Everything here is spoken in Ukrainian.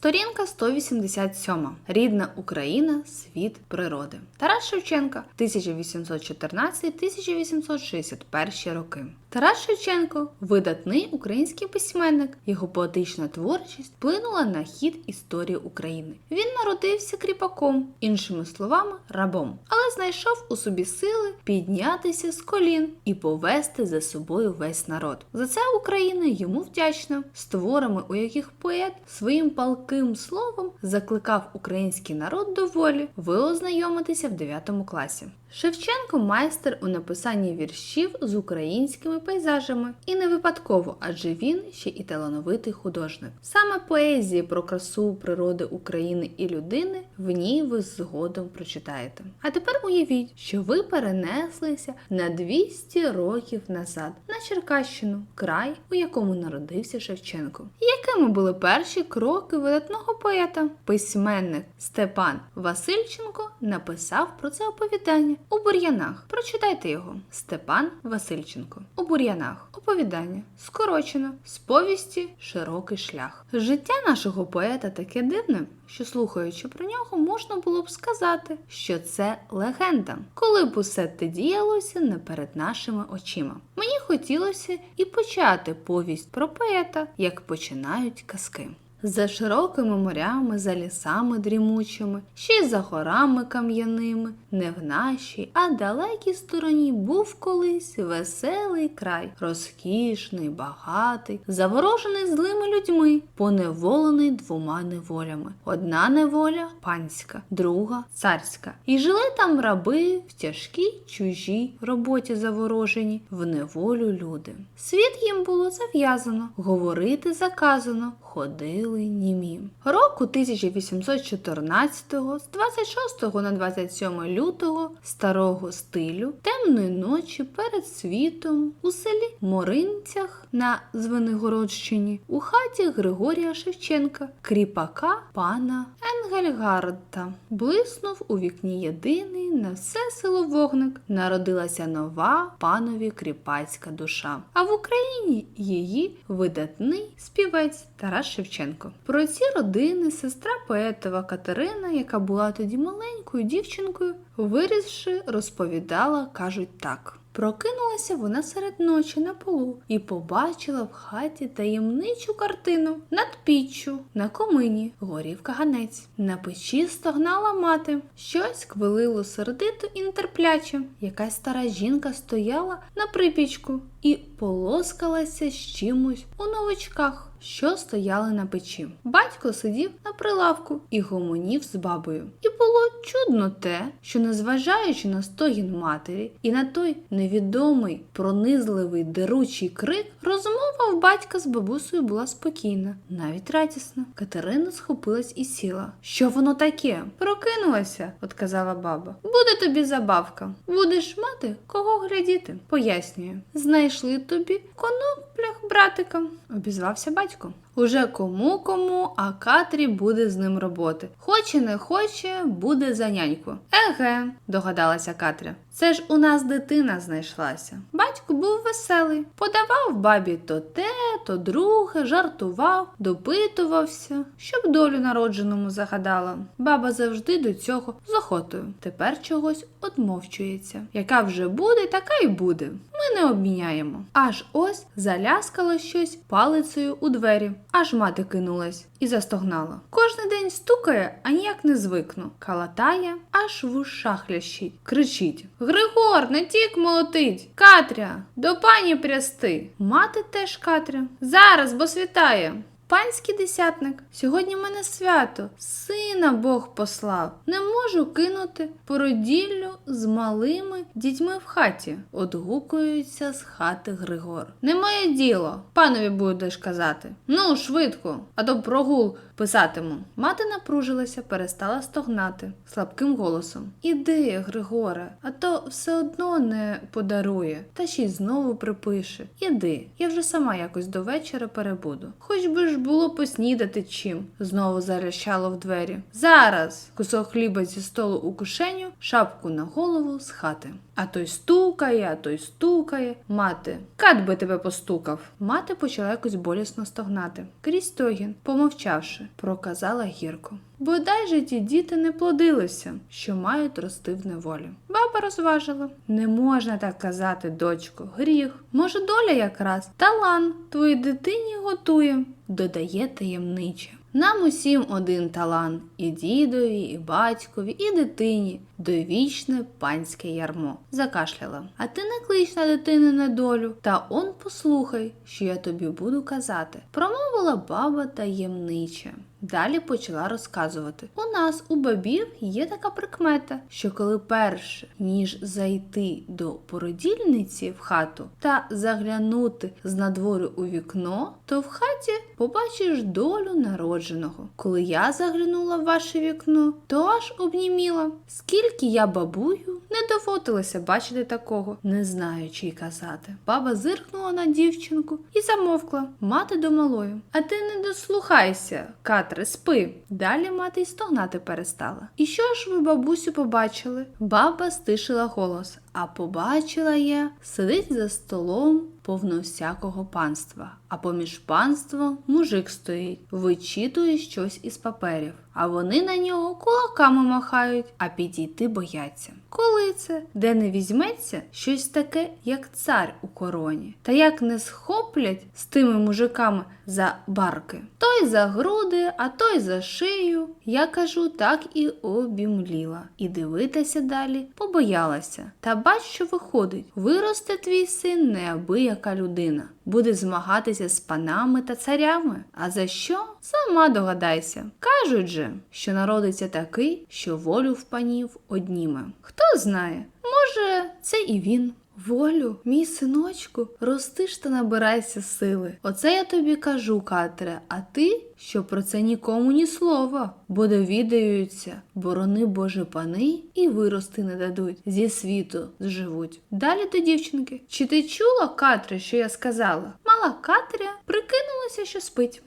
Сторінка 187. Рідна Україна, світ природи. Тарас Шевченка 1814-1861 роки. Тарас Шевченко видатний український письменник. Його поетична творчість вплинула на хід історії України. Він народився кріпаком, іншими словами, рабом, але знайшов у собі сили піднятися з колін і повести за собою весь народ. За це Україна йому вдячна. З творами, у яких поет своїм палким словом закликав український народ до волі, ви в 9 класі. Шевченко майстер у написанні віршів з українськими пейзажами, і не випадково, адже він ще і талановитий художник. Саме поезії про красу природи України і людини в ній ви згодом прочитаєте. А тепер уявіть, що ви перенеслися на 200 років назад на Черкащину, край, у якому народився Шевченко. Якими були перші кроки видатного поета? Письменник Степан Васильченко написав про це оповідання у бур'янах. Прочитайте його. Степан Васильченко. У бур'янах. Оповідання. Скорочено. З повісті Широкий шлях. Життя нашого поета таке дивне, що слухаючи про нього, можна було б сказати, що це легенда, коли б усе те діялося не перед нашими очима. Мені хотілося і почати повість про поета, як починають казки. За широкими морями, за лісами дрімучими, ще й за горами кам'яними, не в нашій, а далекій стороні був колись веселий край, розкішний, багатий, заворожений злими людьми, поневолений двома неволями. Одна неволя панська, друга царська. І жили там раби в тяжкій чужій роботі заворожені, в неволю люди. Світ їм було зав'язано, говорити заказано, ходили німі. Року 1814 з 26 на 27 лютого старого стилю темної ночі перед світом у селі Моринцях на Звенигородщині у хаті Григорія Шевченка, кріпака пана Енгельгарда. Блиснув у вікні єдиний на все село вогник. Народилася нова панові кріпацька душа. А в Україні її видатний співець Тарас Шевченко. Про ці родини сестра поетова Катерина, яка була тоді маленькою дівчинкою, вирісши, розповідала, кажуть так. Прокинулася вона серед ночі на полу і побачила в хаті таємничу картину над піччю на комині горів каганець. На печі стогнала мати. Щось квилило сердито і нетерпляче. Якась стара жінка стояла на припічку і полоскалася з чимось у новичках. Що стояли на печі. Батько сидів на прилавку і гомонів з бабою. І було чудно те, що, незважаючи на стогін матері і на той невідомий, пронизливий деручий крик, розмова в батька з бабусею була спокійна, навіть радісна. Катерина схопилась і сіла. Що воно таке? Прокинулася, отказала баба. Буде тобі забавка. Будеш мати кого глядіти, пояснює. Знайшли тобі коноплях братика, обізвався батько. Уже кому кому, а Катрі буде з ним роботи. Хоче не хоче, буде за няньку. Еге, догадалася Катря. Це ж у нас дитина знайшлася. Батько був веселий, подавав бабі то те, то друге, жартував, допитувався, щоб долю народженому загадала. Баба завжди до цього з охотою. Тепер чогось одмовчується. Яка вже буде, така й буде. Ми не обміняємо. Аж ось заляскало щось палицею у двері. Аж мати кинулась і застогнала. Кожний день стукає, а ніяк не звикну. Калатає, аж в ушах лящить. Кричить: Григор, не тік молотить! Катря, до пані прясти. Мати теж Катря. Зараз, бо світає. Панський десятник, сьогодні в мене свято, сина Бог послав. Не можу кинути породіллю з малими дітьми в хаті. Одгукується з хати Григор. Не моє діло, панові будеш казати. Ну, швидко, а то прогул писатиму. Мати напружилася, перестала стогнати слабким голосом. Іди, Григоре, а то все одно не подарує, та ще й знову припише. Іди, я вже сама якось до вечора перебуду. Хоч би ж ж було поснідати чим, знову зарящало в двері. Зараз кусок хліба зі столу у кишеню, шапку на голову з хати. А той стукає, а той стукає. Мати, кат би тебе постукав. Мати почала якось болісно стогнати. Крізь стогін, помовчавши, проказала гірко. Бодай же ті діти не плодилися, що мають рости в неволі. Баба розважила. Не можна так казати, дочко, гріх. Може, доля якраз талант твоїй дитині готує, додає таємниче. Нам усім один талант і дідові, і батькові, і дитині довічне панське ярмо. Закашляла. А ти не клич на дитину на долю, та он послухай, що я тобі буду казати. Промовила баба таємниче. Далі почала розказувати. У нас у бабів є така прикмета, що коли перше, ніж зайти до породільниці в хату та заглянути з надвору у вікно, то в хаті побачиш долю народженого. Коли я заглянула в ваше вікно, то аж обніміла. Скільки я бабую, не доводилося бачити такого, не знаю, чи й казати. Баба зиркнула на дівчинку і замовкла. Мати до малої. А ти не дослухайся, Катре, спи. Далі мати й стогнати перестала. І що ж ви, бабусю, побачили? Баба стишила голос, а побачила я, сидить за столом повно всякого панства, а поміж панством мужик стоїть, вичитує щось із паперів, а вони на нього кулаками махають, а підійти бояться. Коли це, де не візьметься щось таке, як цар у короні, та як не схоплять з тими мужиками за барки, той за груди, а той за шию. Я кажу, так і обімліла. І дивитися далі побоялася. Та бач, що виходить, виросте твій син неабияка людина. Буде змагатися з панами та царями. А за що? Сама догадайся. Кажуть же, що народиться такий, що волю в панів одніме. Хто знає, може, це і він. Волю, мій синочку, ростиш та набирайся сили. Оце я тобі кажу, Катре, а ти, що про це нікому ні слова, бо довідаються, борони Боже пани і вирости не дадуть, зі світу зживуть. Далі до дівчинки. Чи ти чула, Катре, що я сказала? Мала Катря прикинулася, що спить.